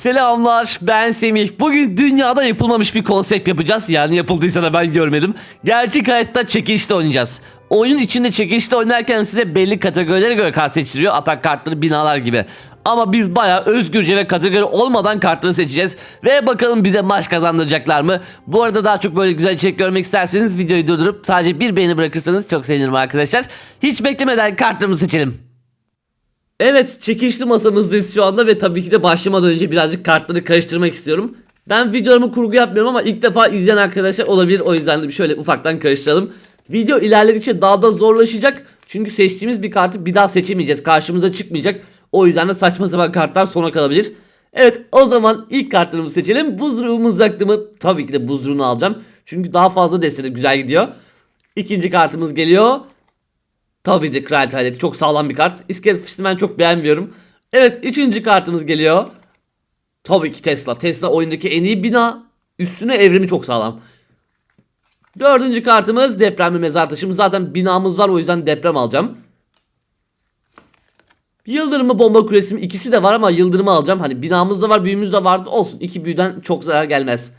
Selamlar ben Semih. Bugün dünyada yapılmamış bir konsept yapacağız. Yani yapıldıysa da ben görmedim. Gerçek hayatta çekilişte oynayacağız. Oyunun içinde çekilişte oynarken size belli kategorilere göre kart seçtiriyor. Atak kartları, binalar gibi. Ama biz bayağı özgürce ve kategori olmadan kartları seçeceğiz. Ve bakalım bize maç kazandıracaklar mı? Bu arada daha çok böyle güzel içerik görmek isterseniz videoyu durdurup sadece bir beğeni bırakırsanız çok sevinirim arkadaşlar. Hiç beklemeden kartlarımızı seçelim. Evet çekişli masamızdayız şu anda ve tabii ki de başlamadan önce birazcık kartları karıştırmak istiyorum. Ben videolarımı kurgu yapmıyorum ama ilk defa izleyen arkadaşlar olabilir o yüzden de şöyle ufaktan karıştıralım. Video ilerledikçe daha da zorlaşacak çünkü seçtiğimiz bir kartı bir daha seçemeyeceğiz karşımıza çıkmayacak. O yüzden de saçma sapan kartlar sona kalabilir. Evet o zaman ilk kartlarımızı seçelim. Buzruğu mızraklı mı? Tabii ki de buzruğunu alacağım. Çünkü daha fazla destede güzel gidiyor. İkinci kartımız geliyor. Tabii de kraliyet aleti çok sağlam bir kart. İskelet fışını ben çok beğenmiyorum. Evet üçüncü kartımız geliyor. Tabii ki Tesla. Tesla oyundaki en iyi bina. Üstüne evrimi çok sağlam. Dördüncü kartımız depremli mezar taşımız. Zaten binamız var o yüzden deprem alacağım. Yıldırımı bomba kulesi mi? ikisi de var ama yıldırımı alacağım. Hani binamız da var büyümüz de vardı olsun. iki büyüden çok zarar gelmez.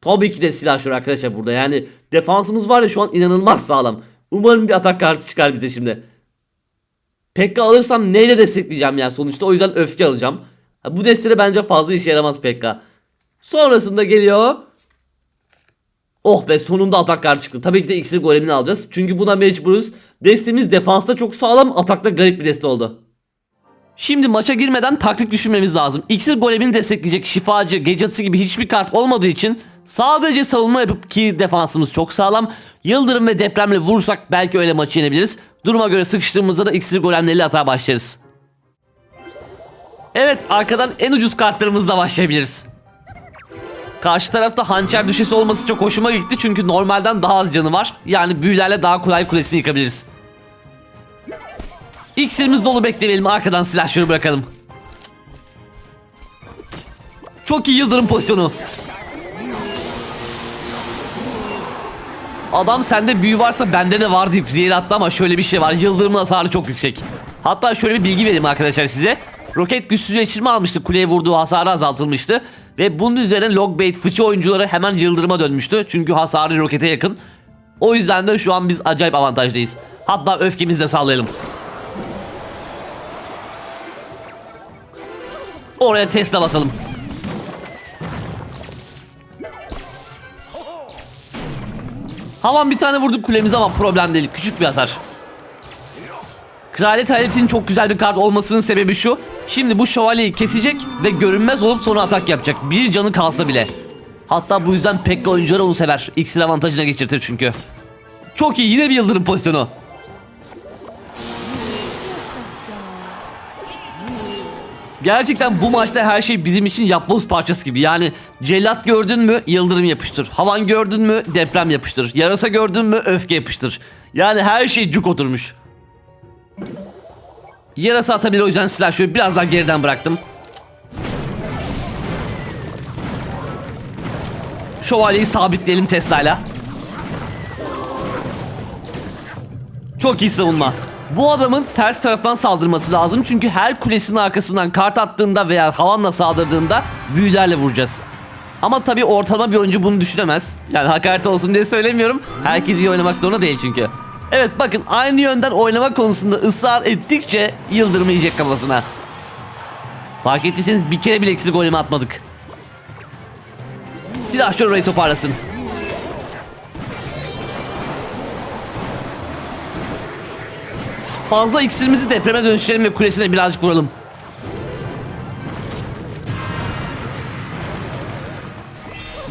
Tabii ki de silahşör arkadaşlar burada. Yani defansımız var ya şu an inanılmaz sağlam. Umarım bir atak kartı çıkar bize şimdi. Pekka alırsam neyle destekleyeceğim yani sonuçta o yüzden öfke alacağım. Bu destede bence fazla işe yaramaz Pekka. Sonrasında geliyor. Oh be sonunda atak kartı çıktı. Tabii ki de iksir golemini alacağız. Çünkü buna mecburuz. Destemiz defansta çok sağlam atakta garip bir deste oldu. Şimdi maça girmeden taktik düşünmemiz lazım. İksir golemini destekleyecek şifacı, gece atısı gibi hiçbir kart olmadığı için sadece savunma yapıp ki defansımız çok sağlam. Yıldırım ve depremle vurursak belki öyle maçı yenebiliriz. Duruma göre sıkıştığımızda da iksir golemleriyle atağa başlarız. Evet arkadan en ucuz kartlarımızla başlayabiliriz. Karşı tarafta hançer düşesi olması çok hoşuma gitti çünkü normalden daha az canı var. Yani büyülerle daha kolay kulesini yıkabiliriz. İksirimiz dolu bekleyelim arkadan silahşörü bırakalım. Çok iyi yıldırım pozisyonu. Adam sende büyü varsa bende de var deyip zehir attı ama şöyle bir şey var. Yıldırımın hasarı çok yüksek. Hatta şöyle bir bilgi vereyim arkadaşlar size. Roket güçsüzleştirme almıştı. Kuleye vurduğu hasarı azaltılmıştı. Ve bunun üzerine Logbait fıçı oyuncuları hemen yıldırıma dönmüştü. Çünkü hasarı rokete yakın. O yüzden de şu an biz acayip avantajdayız. Hatta öfkemizi de sağlayalım. Oraya Tesla basalım. Havan bir tane vurduk kulemize ama problem değil. Küçük bir hasar. Kraliyet aletinin çok güzel bir kart olmasının sebebi şu. Şimdi bu şövalyeyi kesecek ve görünmez olup sonra atak yapacak. Bir canı kalsa bile. Hatta bu yüzden Pekka oyuncuları onu sever. İksir avantajına geçirtir çünkü. Çok iyi yine bir yıldırım pozisyonu. Gerçekten bu maçta her şey bizim için yapboz parçası gibi. Yani cellat gördün mü yıldırım yapıştır. Havan gördün mü deprem yapıştır. Yarasa gördün mü öfke yapıştır. Yani her şey cuk oturmuş. Yarasa atabilir o yüzden silah şöyle biraz daha geriden bıraktım. Şövalyeyi sabitleyelim Tesla'yla. Çok iyi savunma. Bu adamın ters taraftan saldırması lazım çünkü her kulesinin arkasından kart attığında veya havanla saldırdığında büyülerle vuracağız. Ama tabii ortalama bir oyuncu bunu düşünemez. Yani hakaret olsun diye söylemiyorum. Herkes iyi oynamak zorunda değil çünkü. Evet bakın aynı yönden oynama konusunda ısrar ettikçe yıldırım yiyecek kafasına. Fark ettiyseniz bir kere bile eksik golümü atmadık. Silahşör orayı toparlasın. Fazla iksirimizi depreme dönüştürelim ve kulesine birazcık vuralım.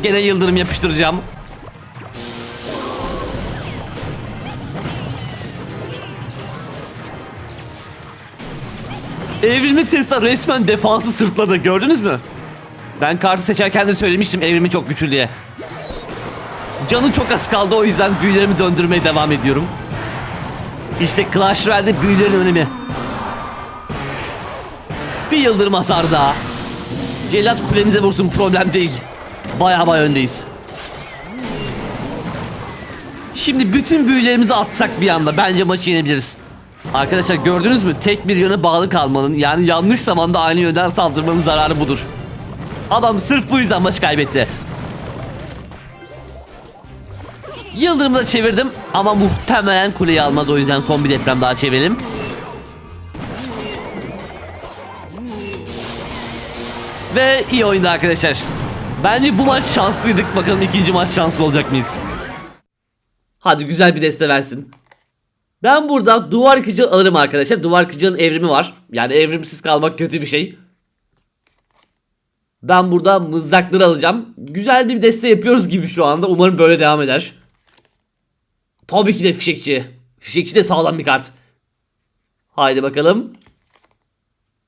Gene yıldırım yapıştıracağım. Evrimli Tesla resmen defansı sırtladı gördünüz mü? Ben kartı seçerken de söylemiştim evrimi çok güçlü diye. Canı çok az kaldı o yüzden büyülerimi döndürmeye devam ediyorum. İşte Clash Royale'de büyülerin önemi. Bir yıldırım hasarı daha. Cellat kulemize vursun problem değil. Baya baya öndeyiz. Şimdi bütün büyülerimizi atsak bir anda bence maçı yenebiliriz. Arkadaşlar gördünüz mü? Tek bir yöne bağlı kalmanın yani yanlış zamanda aynı yönden saldırmanın zararı budur. Adam sırf bu yüzden maçı kaybetti. Yıldırımı da çevirdim ama muhtemelen kuleyi almaz o yüzden son bir deprem daha çevirelim. Ve iyi oyundu arkadaşlar. Bence bu maç şanslıydık. Bakalım ikinci maç şanslı olacak mıyız? Hadi güzel bir deste versin. Ben burada duvar yıkıcı alırım arkadaşlar. Duvar yıkıcının evrimi var. Yani evrimsiz kalmak kötü bir şey. Ben burada mızrakları alacağım. Güzel bir deste yapıyoruz gibi şu anda. Umarım böyle devam eder. Tabii ki de fişekçi. Fişekçi de sağlam bir kart. Haydi bakalım.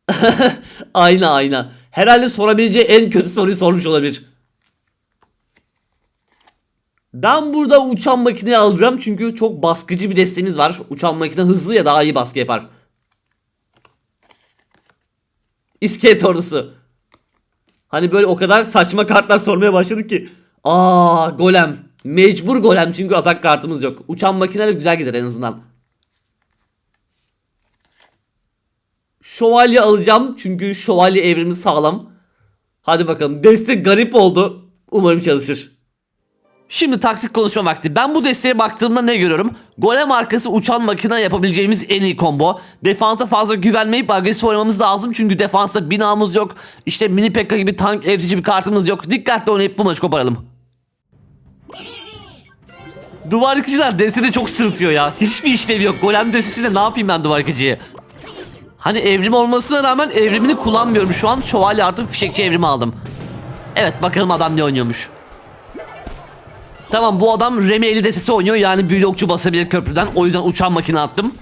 ayna ayna. Herhalde sorabileceği en kötü soruyu sormuş olabilir. Ben burada uçan makineyi alacağım çünkü çok baskıcı bir desteniz var. Uçan makine hızlı ya daha iyi baskı yapar. İskelet ordusu. Hani böyle o kadar saçma kartlar sormaya başladık ki. Aa golem. Mecbur golem çünkü atak kartımız yok. Uçan makineler güzel gider en azından. Şövalye alacağım çünkü şövalye evrimi sağlam. Hadi bakalım. Deste garip oldu. Umarım çalışır. Şimdi taktik konuşma vakti. Ben bu desteğe baktığımda ne görüyorum? Golem arkası uçan makine yapabileceğimiz en iyi combo. Defansa fazla güvenmeyip agresif oynamamız lazım. Çünkü defansta binamız yok. İşte mini pekka gibi tank eritici bir kartımız yok. Dikkatli oynayıp bu maçı koparalım. Duvar yıkıcılar destede çok sırıtıyor ya. Hiçbir işlevi yok. Golem destesinde ne yapayım ben duvar yıkıcıyı? Hani evrim olmasına rağmen evrimini kullanmıyorum. Şu an şövalye artı fişekçi evrimi aldım. Evet bakalım adam ne oynuyormuş. Tamam bu adam Remi 50 destesi oynuyor yani büyülü okçu basabilir köprüden. O yüzden uçan makine attım.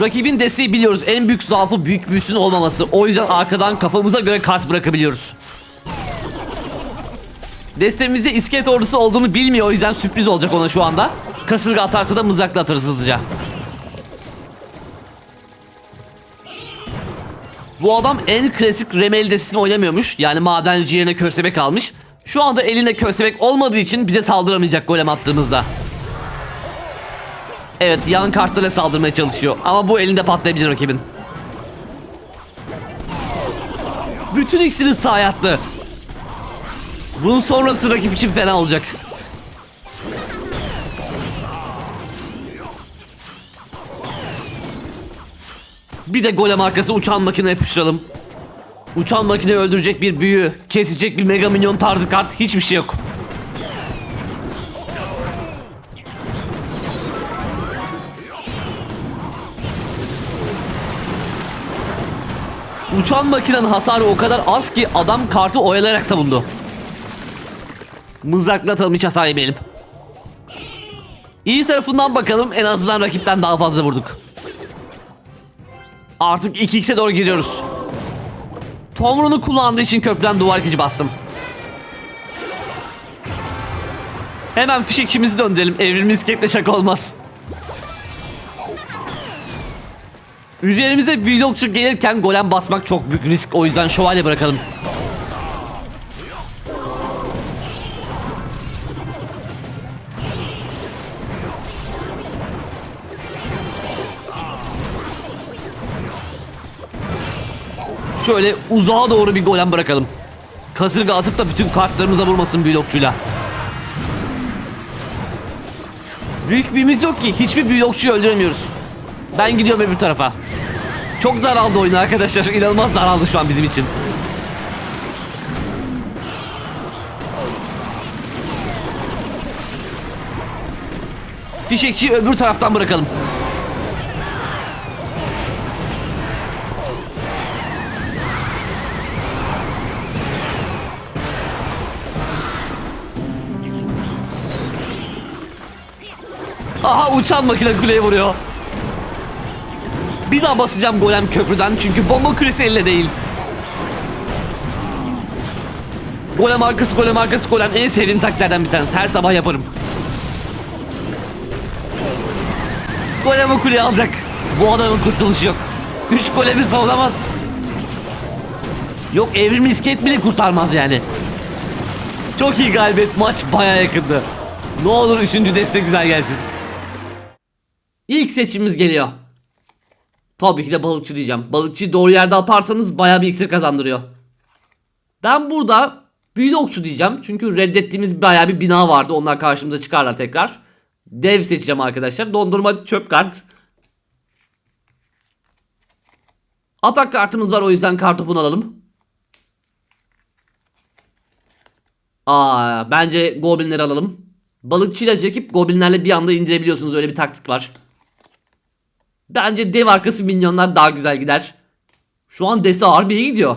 Rakibin desteği biliyoruz. En büyük zaafı büyük büyüsün olmaması. O yüzden arkadan kafamıza göre kart bırakabiliyoruz. Destemizde iskelet ordusu olduğunu bilmiyor o yüzden sürpriz olacak ona şu anda. Kasırga atarsa da mızrakla atarız hızlıca. Bu adam en klasik Remel destesini oynamıyormuş. Yani madenci yerine köstebek almış. Şu anda elinde köstebek olmadığı için bize saldıramayacak golem attığımızda. Evet yan kartlarla saldırmaya çalışıyor. Ama bu elinde patlayabilir rakibin. Bütün iksiri sahaya attı. Bunun sonrası rakip için fena olacak. Bir de golem arkası uçan makine yapıştıralım. Uçan makine öldürecek bir büyü, kesecek bir mega minyon tarzı kart hiçbir şey yok. Uçan makinenin hasarı o kadar az ki adam kartı oyalayarak savundu. Mızrakla atalım hiç hasar yemeyelim. İyi tarafından bakalım en azından rakipten daha fazla vurduk. Artık 2x'e doğru gidiyoruz. Tomrun'u kullandığı için köprüden duvar gücü bastım. Hemen fişekçimizi döndürelim. Evrim isketle şaka olmaz. Üzerimize blokçu gelirken golem basmak çok büyük risk. O yüzden şövalye bırakalım. Şöyle uzağa doğru bir golem bırakalım. Kasırga atıp da bütün kartlarımıza vurmasın blokçuyla. Büyük büyümüz yok ki. Hiçbir blokçuyu öldüremiyoruz. Ben gidiyorum öbür tarafa. Çok daraldı oyun arkadaşlar. İnanılmaz daraldı şu an bizim için. Fişekçiyi öbür taraftan bırakalım. Aha uçan makine kuleye vuruyor. Bir daha basacağım golem köprüden çünkü bomba kulesi elle değil. Golem arkası golem arkası golem en sevdiğim taktiklerden bir tanesi. Her sabah yaparım. Golem o kuleyi alacak. Bu adamın kurtuluşu yok. Üç golemi savunamaz. Yok evrimi iskelet bile kurtarmaz yani. Çok iyi galibiyet. Maç baya yakındı. Ne olur üçüncü deste güzel gelsin. İlk seçimimiz geliyor. Tabii ki de balıkçı diyeceğim. Balıkçıyı doğru yerde yaparsanız baya bir iksir kazandırıyor. Ben burada büyülü okçu diyeceğim. Çünkü reddettiğimiz baya bir bina vardı. Onlar karşımıza çıkarlar tekrar. Dev seçeceğim arkadaşlar. Dondurma çöp kart. Atak kartımız var o yüzden kartopunu alalım. Aa, bence goblinleri alalım. Balıkçıyla çekip goblinlerle bir anda indirebiliyorsunuz. Öyle bir taktik var. Bence dev arkası minyonlar daha güzel gider. Şu an dese harbiye gidiyor.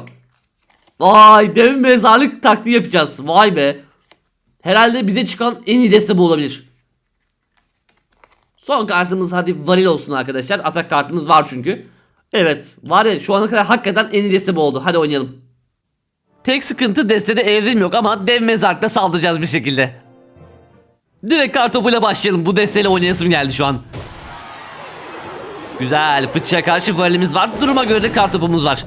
Vay dev mezarlık taktiği yapacağız. Vay be. Herhalde bize çıkan en iyi deste bu olabilir. Son kartımız hadi varil olsun arkadaşlar. Atak kartımız var çünkü. Evet var ya şu ana kadar hakikaten en iyi deste bu oldu. Hadi oynayalım. Tek sıkıntı destede evrim yok ama dev mezarlıkta saldıracağız bir şekilde. Direkt kartopuyla başlayalım. Bu desteyle oynayasım geldi şu an. Güzel. Fıçıya karşı varilimiz var. Duruma göre de kartopumuz var.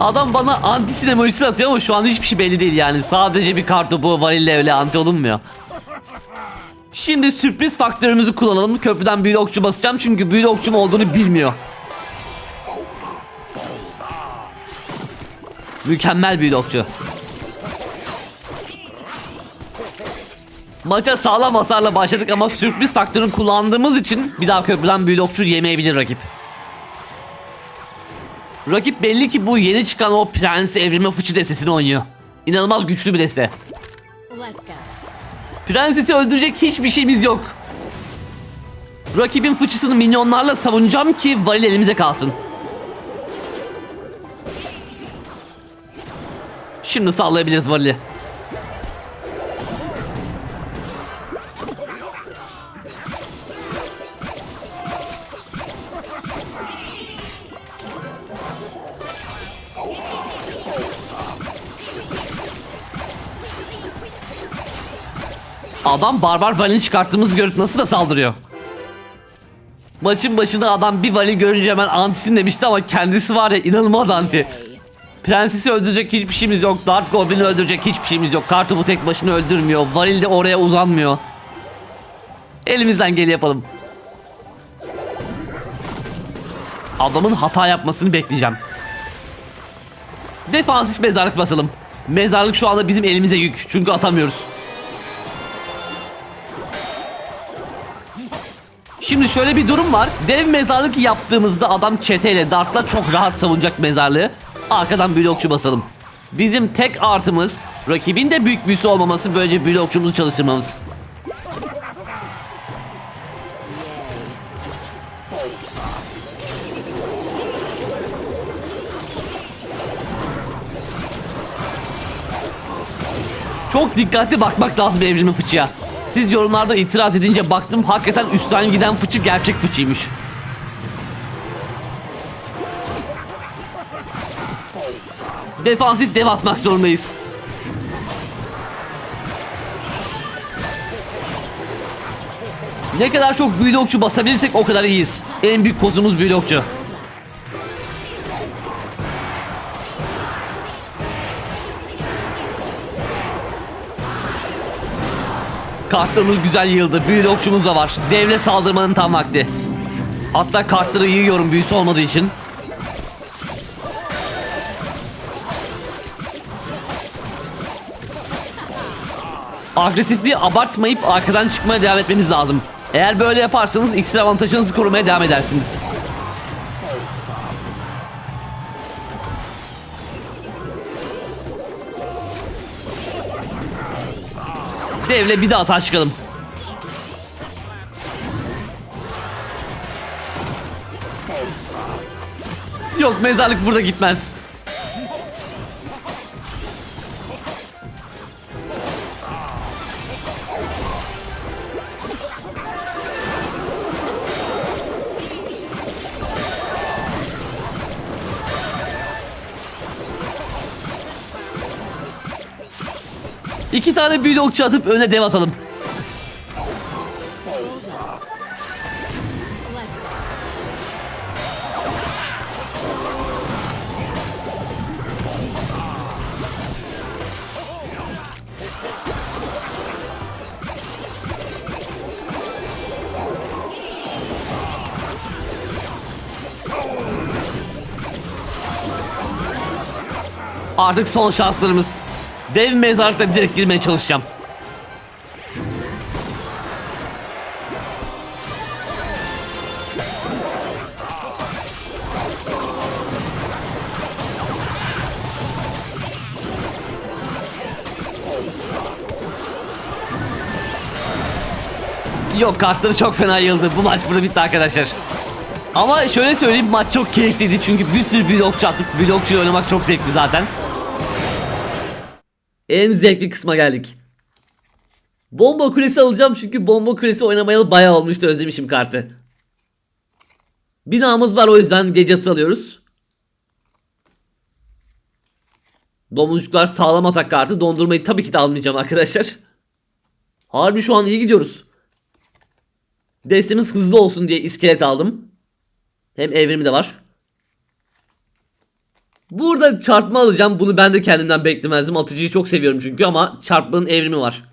Adam bana anti sinemolojisi atıyor ama şu an hiçbir şey belli değil yani. Sadece bir kartopu varille öyle anti olunmuyor. Şimdi sürpriz faktörümüzü kullanalım. Köprüden büyülü okçu basacağım çünkü büyülü okçum olduğunu bilmiyor. Mükemmel büyülü okçu. Maça sağlam hasarla başladık ama sürpriz faktörünü kullandığımız için bir daha köprüden büyülü okçu yemeyebilir rakip. Rakip belli ki bu yeni çıkan o prens evrime fıçı destesini oynuyor. İnanılmaz güçlü bir deste. Prensesi öldürecek hiçbir şeyimiz yok. Rakibin fıçısını minyonlarla savunacağım ki varil elimize kalsın. Şimdi sallayabiliriz varili. Adam barbar valini çıkarttığımızı görüp nasıl da saldırıyor. Maçın başında adam bir vali görünce hemen antisin demişti ama kendisi var ya inanılmaz anti. Prensesi öldürecek hiçbir şeyimiz yok. Dark Goblin'i öldürecek hiçbir şeyimiz yok. Kartopu tek başına öldürmüyor. Varil de oraya uzanmıyor. Elimizden geli yapalım. Adamın hata yapmasını bekleyeceğim. Defansif mezarlık basalım. Mezarlık şu anda bizim elimize yük. Çünkü atamıyoruz. Şimdi şöyle bir durum var. Dev mezarlık yaptığımızda adam çeteyle dartla çok rahat savunacak mezarlığı. Arkadan blokçu basalım. Bizim tek artımız rakibin de büyük büyüsü olmaması böylece blokçumuzu çalıştırmamız. Çok dikkatli bakmak lazım evrimin fıçıya. Siz yorumlarda itiraz edince baktım hakikaten üstten giden fıçı gerçek fıçıymış. Defansif dev atmak zorundayız. Ne kadar çok büyülü okçu basabilirsek o kadar iyiyiz. En büyük kozumuz büyülü Kartlarımız güzel yığıldı. Büyülü okçumuz da var. Devle saldırmanın tam vakti. Hatta kartları yiyorum büyüsü olmadığı için. Agresifliği abartmayıp arkadan çıkmaya devam etmemiz lazım. Eğer böyle yaparsanız iksir avantajınızı korumaya devam edersiniz. Devle bir daha atağa çıkalım. Yok mezarlık burada gitmez. İki tane büyülü okçu atıp öne dev atalım. Artık son şanslarımız. Dev mezarlıkta direkt girmeye çalışacağım. Yok kartları çok fena yıldı. Bu maç burada bitti arkadaşlar. Ama şöyle söyleyeyim maç çok keyifliydi çünkü bir sürü blokçu attık. Blokçu oynamak çok zevkli zaten. En zevkli kısma geldik. Bomba kulesi alacağım çünkü bomba kulesi oynamayalı bayağı olmuştu özlemişim kartı. Binamız var o yüzden gece alıyoruz. Domuzcuklar sağlam atak kartı. Dondurmayı tabii ki de almayacağım arkadaşlar. Harbi şu an iyi gidiyoruz. Destemiz hızlı olsun diye iskelet aldım. Hem evrimi de var. Burada çarpma alacağım. Bunu ben de kendimden beklemezdim. Atıcıyı çok seviyorum çünkü ama çarpmanın evrimi var.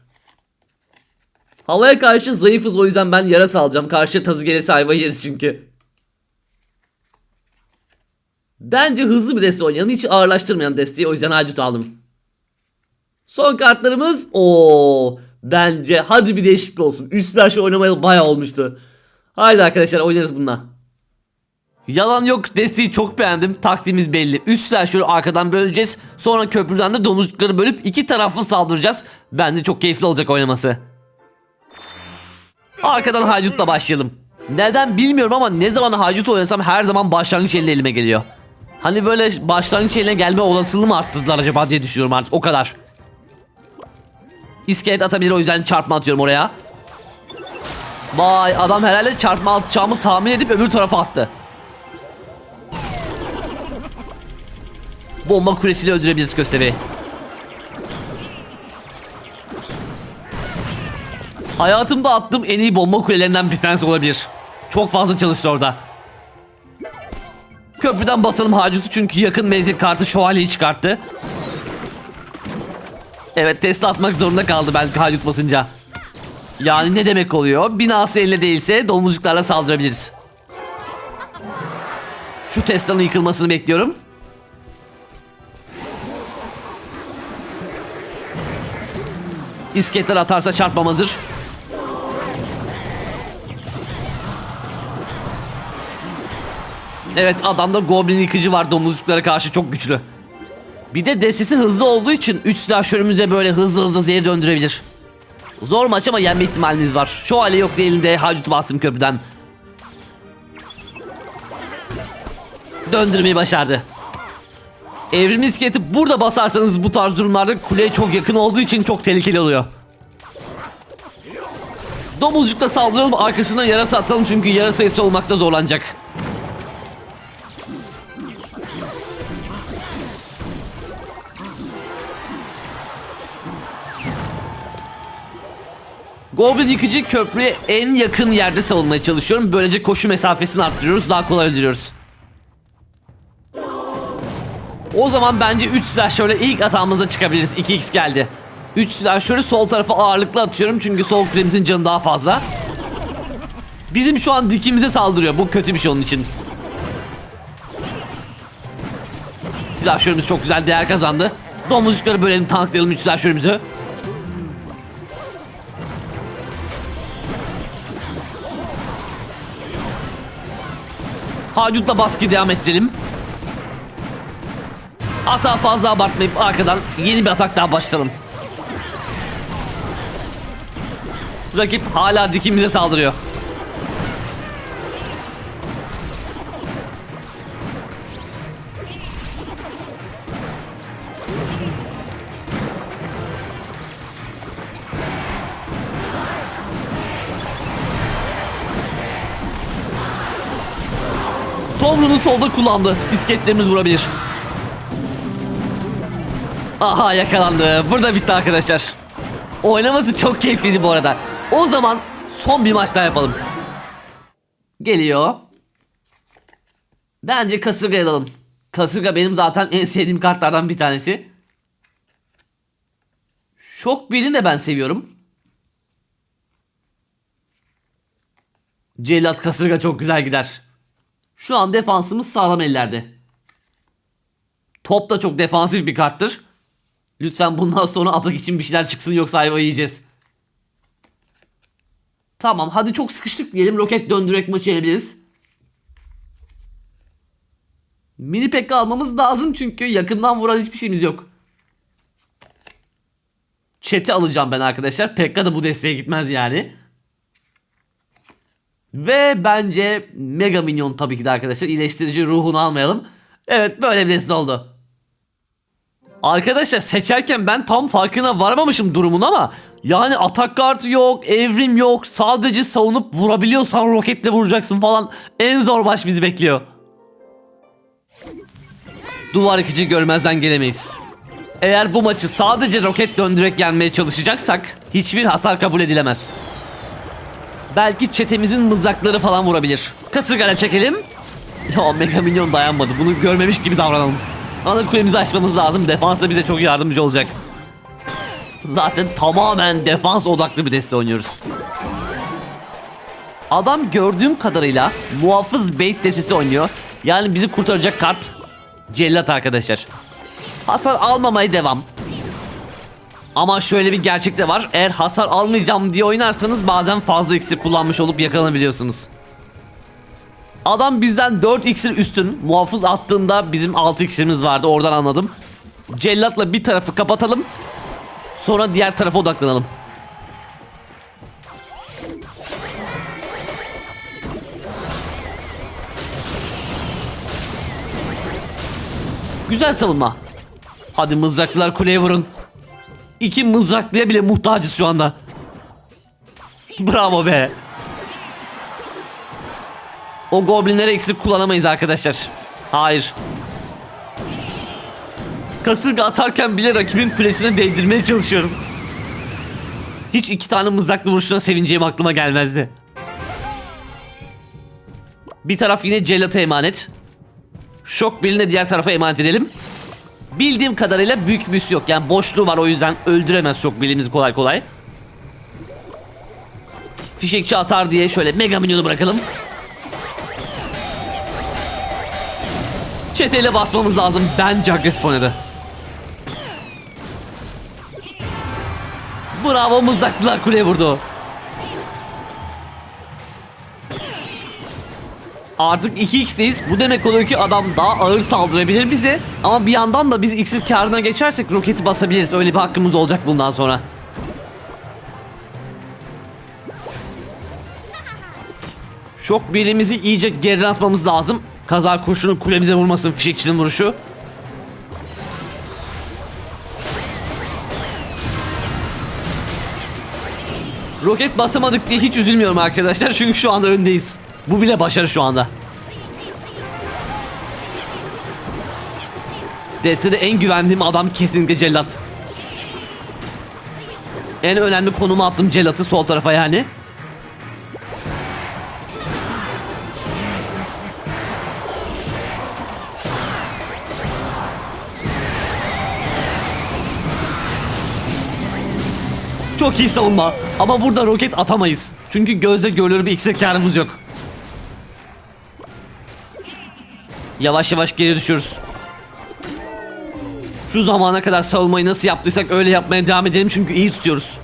Havaya karşı zayıfız o yüzden ben yarasa alacağım. Karşıya tazı gelirse ayva yeriz çünkü. Bence hızlı bir deste oynayalım. Hiç ağırlaştırmayan desteği o yüzden haydut aldım. Son kartlarımız o bence hadi bir değişiklik olsun. Üstler şu oynamayalı bayağı olmuştu. Haydi arkadaşlar oynarız bununla. Yalan yok desteği çok beğendim. Taktiğimiz belli. Üstler şöyle arkadan böleceğiz. Sonra köprüden de domuzcukları bölüp iki taraflı saldıracağız. Bence çok keyifli olacak oynaması. Arkadan haydutla başlayalım. Neden bilmiyorum ama ne zaman haydut oynasam her zaman başlangıç eli elime geliyor. Hani böyle başlangıç eline gelme olasılığını mı arttırdılar acaba diye düşünüyorum artık o kadar. İskelet atabilir o yüzden çarpma atıyorum oraya. Vay adam herhalde çarpma atacağımı tahmin edip öbür tarafa attı. Bomba kulesiyle öldürebiliriz köstebeği. Hayatımda attığım en iyi bomba kulelerinden bir tanesi olabilir. Çok fazla çalıştı orada. Köprüden basalım Hacutu çünkü yakın menzil kartı şövalyeyi çıkarttı. Evet test atmak zorunda kaldı ben Hacut basınca. Yani ne demek oluyor? Binası elle değilse domuzcuklarla saldırabiliriz. Şu Tesla'nın yıkılmasını bekliyorum. İsketler atarsa çarpmam hazır. Evet adamda goblin yıkıcı var domuzcuklara karşı çok güçlü. Bir de destesi hızlı olduğu için 3 silahşörümüze böyle hızlı hızlı zehir döndürebilir. Zor maç ama yenme ihtimalimiz var. Şu hali yok elinde haydut bastım köprüden. Döndürmeyi başardı. Evrim iskeleti burada basarsanız bu tarz durumlarda kuleye çok yakın olduğu için çok tehlikeli oluyor. Domuzcukla saldıralım arkasından yarasa atalım çünkü yarasa sayısı olmakta zorlanacak. Goblin yıkıcı köprüye en yakın yerde savunmaya çalışıyorum. Böylece koşu mesafesini arttırıyoruz. Daha kolay öldürüyoruz. O zaman bence 3 silah şöyle ilk atağımıza çıkabiliriz. 2x geldi. 3 silah şöyle sol tarafa ağırlıklı atıyorum. Çünkü sol kulemizin canı daha fazla. Bizim şu an dikimize saldırıyor. Bu kötü bir şey onun için. Silahşörümüz çok güzel değer kazandı. Domuzcukları bölelim tanklayalım 3 silahşörümüzü. Hacut'la baskı devam ettirelim. Hata fazla abartmayıp arkadan yeni bir atak daha başlayalım. Rakip hala dikimize saldırıyor. Tomru'nu solda kullandı. İsketlerimiz vurabilir. Aha yakalandı. Burada bitti arkadaşlar. Oynaması çok keyifliydi bu arada. O zaman son bir maç daha yapalım. Geliyor. Bence kasırga alalım. Kasırga benim zaten en sevdiğim kartlardan bir tanesi. Şok birini de ben seviyorum. Cellat kasırga çok güzel gider. Şu an defansımız sağlam ellerde. Top da çok defansif bir karttır. Lütfen bundan sonra atak için bir şeyler çıksın yoksa ayva yiyeceğiz. Tamam hadi çok sıkıştık diyelim roket döndürerek maçı yenebiliriz. Mini pekka almamız lazım çünkü yakından vuran hiçbir şeyimiz yok. Chat'i alacağım ben arkadaşlar. Pekka da bu desteğe gitmez yani. Ve bence Mega Minyon tabii ki de arkadaşlar. iyileştirici ruhunu almayalım. Evet böyle bir deste oldu. Arkadaşlar seçerken ben tam farkına varmamışım durumun ama yani atak kartı yok, evrim yok. Sadece savunup vurabiliyorsan roketle vuracaksın falan. En zor baş bizi bekliyor. Duvar yıkıcı görmezden gelemeyiz. Eğer bu maçı sadece roket döndürerek yenmeye çalışacaksak hiçbir hasar kabul edilemez. Belki çetemizin mızrakları falan vurabilir. Kasırgayla çekelim. Ya Mega Minyon dayanmadı. Bunu görmemiş gibi davranalım. Ana kulemizi açmamız lazım. Defans da bize çok yardımcı olacak. Zaten tamamen defans odaklı bir deste oynuyoruz. Adam gördüğüm kadarıyla muhafız bait destesi oynuyor. Yani bizi kurtaracak kart cellat arkadaşlar. Hasar almamaya devam. Ama şöyle bir gerçek de var. Eğer hasar almayacağım diye oynarsanız bazen fazla iksir kullanmış olup yakalanabiliyorsunuz. Adam bizden 4 iksir üstün. Muhafız attığında bizim 6 iksirimiz vardı. Oradan anladım. Cellatla bir tarafı kapatalım. Sonra diğer tarafa odaklanalım. Güzel savunma. Hadi mızraklılar kuleye vurun. İki mızraklıya bile muhtacız şu anda. Bravo be. O goblinlere eksik kullanamayız arkadaşlar. Hayır. Kasırga atarken bile rakibin kulesine değdirmeye çalışıyorum. Hiç iki tane mızraklı vuruşuna sevineceğim aklıma gelmezdi. Bir taraf yine Cellat'a emanet. Şok birine diğer tarafa emanet edelim. Bildiğim kadarıyla büyük büyüsü yok. Yani boşluğu var o yüzden öldüremez şok birliğimizi kolay kolay. Fişekçi atar diye şöyle mega minyonu bırakalım. Çeteyle basmamız lazım. Bence agresif oynadı. Bravo mızraklılar kuleye vurdu. Artık 2x'teyiz. Bu demek oluyor ki adam daha ağır saldırabilir bize. Ama bir yandan da biz iksir karına geçersek roketi basabiliriz. Öyle bir hakkımız olacak bundan sonra. Şok birliğimizi iyice geriden atmamız lazım. Kaza kurşunun kulemize vurmasın fişekçinin vuruşu. Roket basamadık diye hiç üzülmüyorum arkadaşlar çünkü şu anda öndeyiz. Bu bile başarı şu anda. Destede en güvendiğim adam kesinlikle cellat. En önemli konuma attım cellatı sol tarafa yani. Çok iyi savunma. Ama burada roket atamayız. Çünkü gözle görülür bir iksir karımız yok. Yavaş yavaş geri düşüyoruz. Şu zamana kadar savunmayı nasıl yaptıysak öyle yapmaya devam edelim çünkü iyi tutuyoruz.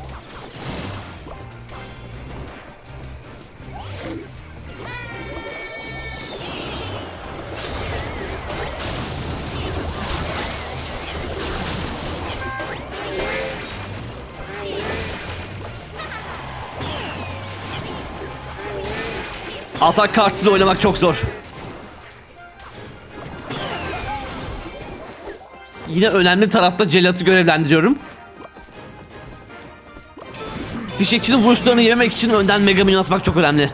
Atak kartsız oynamak çok zor. Yine önemli tarafta Celat'ı görevlendiriyorum. Fişekçinin vuruşlarını yememek için önden Mega Minyon atmak çok önemli.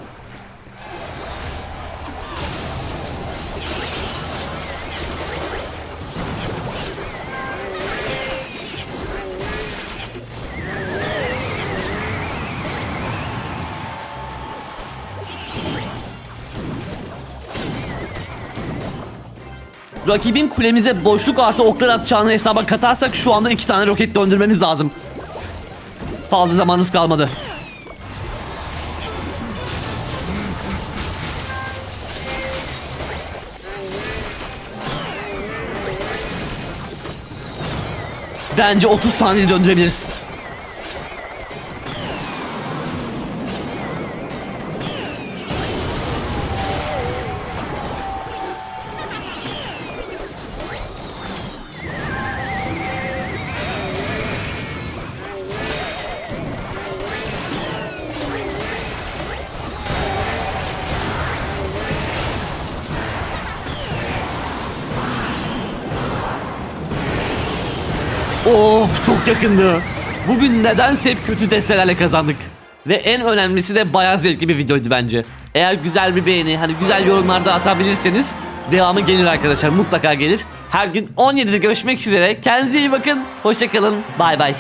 Rakibin kulemize boşluk artı oklar atacağını hesaba katarsak şu anda iki tane roket döndürmemiz lazım. Fazla zamanımız kalmadı. Bence 30 saniyede döndürebiliriz. Yakındı. Bugün nedense hep kötü testelerle kazandık. Ve en önemlisi de bayağı zevkli bir videoydu bence. Eğer güzel bir beğeni, hani güzel yorumlarda atabilirseniz devamı gelir arkadaşlar. Mutlaka gelir. Her gün 17'de görüşmek üzere. Kendinize iyi bakın. Hoşçakalın. Bay bay.